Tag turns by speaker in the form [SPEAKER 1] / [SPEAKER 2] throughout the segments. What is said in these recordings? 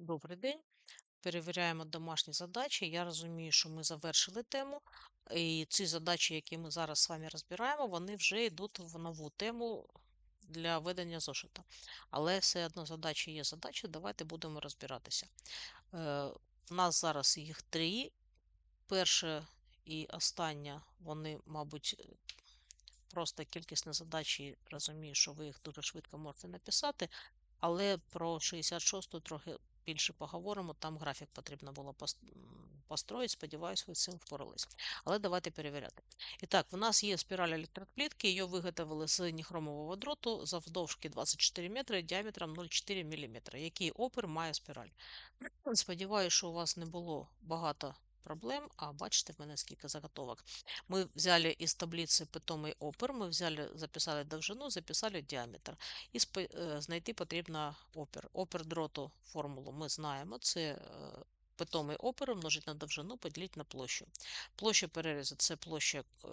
[SPEAKER 1] Добрий день. Перевіряємо домашні задачі. Я розумію, що ми завершили тему, і ці задачі, які ми зараз з вами розбираємо, вони вже йдуть в нову тему для ведення зошита. Але все одно задачі є задачі, давайте будемо розбиратися. Е, у нас зараз їх три. Перша і остання, вони, мабуть, е, просто кількісні задачі, розумію, що ви їх дуже швидко можете написати, але про 66 трохи більше поговоримо. Там графік потрібно було построїти. Сподіваюсь, ви з цим впорались. Але давайте перевіряти. І так, в нас є спіраль електроплітки, її виготовили з ніхромового дроту завдовжки 24 метри, діаметром 0,4 мм. Який опір має спіраль? Сподіваюся, що у вас не було багато проблем, а бачите, в мене скільки заготовок. Мы взяли из таблицы питомий опір, ми взяли, записали довжину, записали діаметр. І е, знайти потрібно опір. Опір дроту формулу ми знаємо. Це е, питомий опір умножить на довжину, поділити на площу. Площа перерізу це площа е,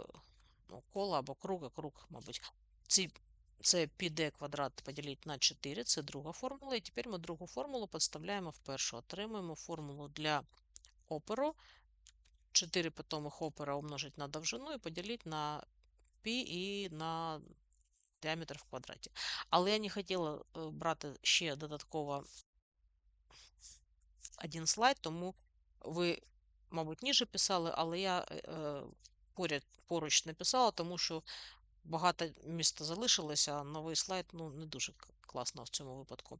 [SPEAKER 1] ну, кола або круга, круг, мабуть. Ці, це піде квадрат поділити на 4, це друга формула. І тепер ми другу формулу підставляємо в першу. Отримуємо формулу для опору 4 питомих опера умножить на довжину і поділити на π і на діаметр в квадраті. Але я не хотіла е, брати ще додатково один слайд, тому ви, мабуть, ніже писали, але я е, е, поряд, поруч написала, тому що багато міста залишилося, новий слайд ну, не дуже класно в цьому випадку.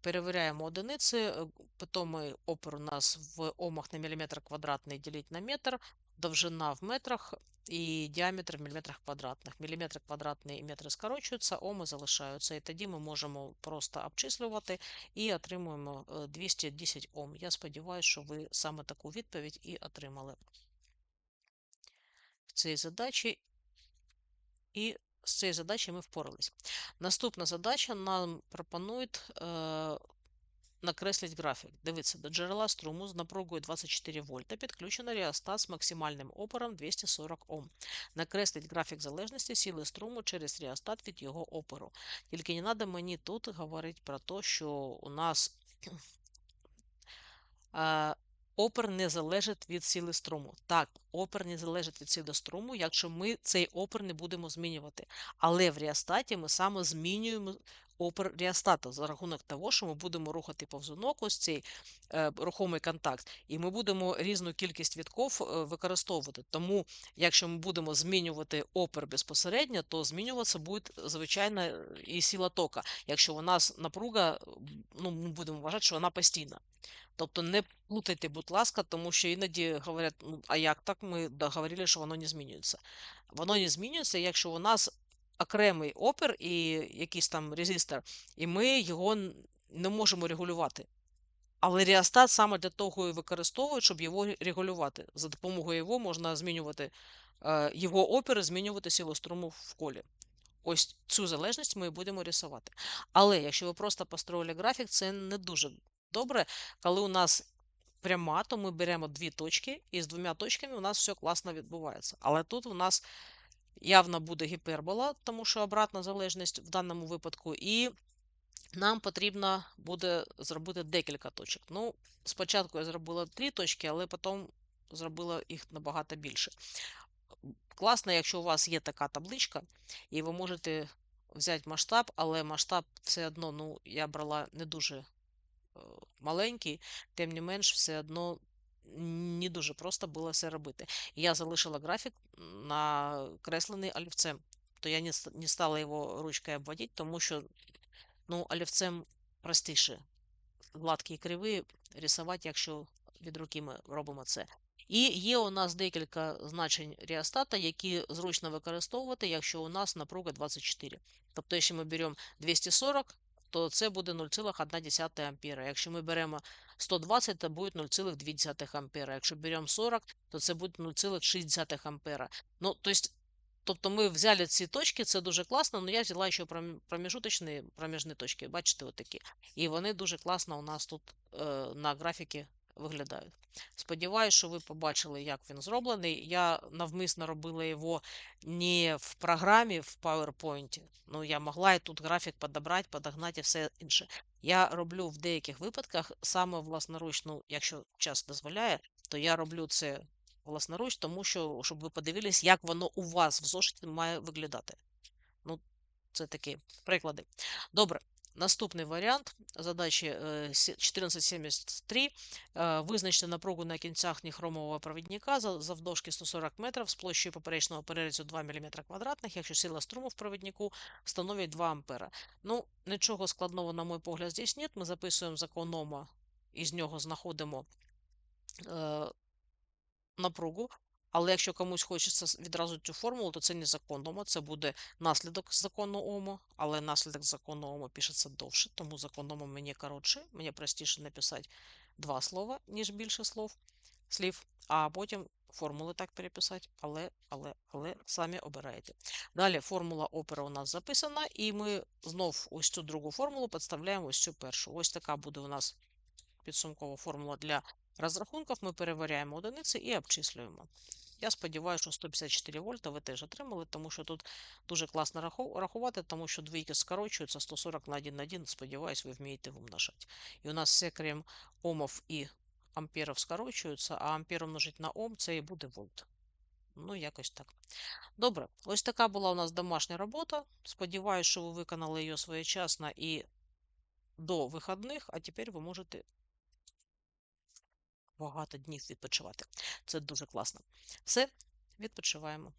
[SPEAKER 1] Перевіряємо одиниці. е, Питомий опір у нас в омах на міліметр квадратний ділить на метр, довжина в метрах і діаметр в міліметрах квадратних. Міліметри квадратні і метри скорочуються, оми залишаються. І тоді ми можемо просто обчислювати і отримуємо е, 210 Ом. Я сподіваюся, що ви саме таку відповідь і отримали в цій задачі. І з цією задачею ми впорались. Наступна задача нам пропонують е, накреслить графік. Дивіться, до джерела струму з напругою 24 вольта підключено реостат з максимальним опором 240 Ом. Накреслить графік залежності сили струму через реостат від його опору. Тільки не треба мені тут говорити про те, що у нас е, опір не залежить від сили струму. Так, опер не залежить від сили струму, якщо ми цей опер не будемо змінювати. Але в ріастаті ми саме змінюємо опір реостату за рахунок того, що ми будемо рухати повзунок, ось цей е, рухомий контакт, і ми будемо різну кількість вітков е, використовувати. Тому, якщо ми будемо змінювати опір безпосередньо, то змінюватися буде, звичайно, і сила тока. Якщо у нас напруга, ну, ми будемо вважати, що вона постійна. Тобто не плутайте, будь ласка, тому що іноді говорять, ну, а як так? Ми договорили, що воно не змінюється. Воно не змінюється, якщо у нас окремий опір і якийсь там резистор, і ми його не можемо регулювати. Але реостат саме для того і використовують, щоб його регулювати. За допомогою його можна змінювати е, його опір, змінювати силу струму в колі. Ось цю залежність ми будемо рисувати. Але якщо ви просто построїли графік, це не дуже добре. Коли у нас пряма, то ми беремо дві точки, і з двома точками у нас все класно відбувається. Але тут у нас явно буде гіпербола, тому що обратна залежність в даному випадку, і нам потрібно буде зробити декілька точок. Ну, спочатку я зробила три точки, але потім зробила їх набагато більше. Класно, якщо у вас є така табличка, і ви можете взяти масштаб, але масштаб все одно, ну, я брала не дуже е, маленький, тим не менш, все одно не дуже просто було все робити. Я залишила графік накреслений олівцем. То я не, стала його ручкою обводити, тому що ну, олівцем простіше гладкі і криві рисувати, якщо від руки ми робимо це. І є у нас декілька значень реостата, які зручно використовувати, якщо у нас напруга 24. Тобто, якщо ми беремо 240, то це буде 0,1 ампера. Якщо ми беремо 120, це буде 0,2 ампера. Якщо беремо 40, то це буде 0,6 ампера. Ну, тобто ми взяли ці точки, це дуже класно, але я взяла ще проміжуточні, проміжні точки. Бачите, отакі. І вони дуже класно у нас тут е, на графіки виглядають. Сподіваюсь, що ви побачили, як він зроблений. Я навмисно робила його не в програмі в PowerPoint. Ну, я могла і тут графік подобрати, подогнати і все інше. Я роблю в деяких випадках саме власноруч, ну, якщо час дозволяє, то я роблю це власноруч, тому що, щоб ви подивились, як воно у вас в зошиті має виглядати. Ну, це такі приклади. Добре. Наступний варіант задачі е, 1473. Е, Визначте напругу на кінцях ніхромового провідника завдовжки 140 метрів з площею поперечного перерізу 2 мм квадратних, якщо сила струму в провіднику становить 2 ампера. Ну, нічого складного, на мой погляд, здесь нет. Ми записуємо закон Ома, із нього знаходимо е, напругу. Але якщо комусь хочеться відразу цю формулу, то це не закон Ома, це буде наслідок закону Ома, але наслідок закону Ома пишеться довше, тому закон Ома мені коротше, мені простіше написати два слова, ніж більше слов, слів, а потім формули так переписати, але, але, але самі обираєте. Далі формула опера у нас записана, і ми знов ось цю другу формулу підставляємо ось цю першу. Ось така буде у нас підсумкова формула для розрахунків. Ми перевіряємо одиниці і обчислюємо. Я сподіваюся, що 154 вольта ви теж отримали, тому що тут дуже класно рахувати, тому що двійки скорочуються 140 на 1 на 1. Сподіваюсь, ви вмієте вмножати. І у нас все, крім омов і амперів, скорочуються, а ампер умножить на ом, це і буде вольт. Ну, якось так. Добре, ось така була у нас домашня робота. Сподіваюсь, що ви виконали її своєчасно і до вихідних, а тепер ви можете багато днів відпочивати. Це дуже класно. Все, відпочиваємо.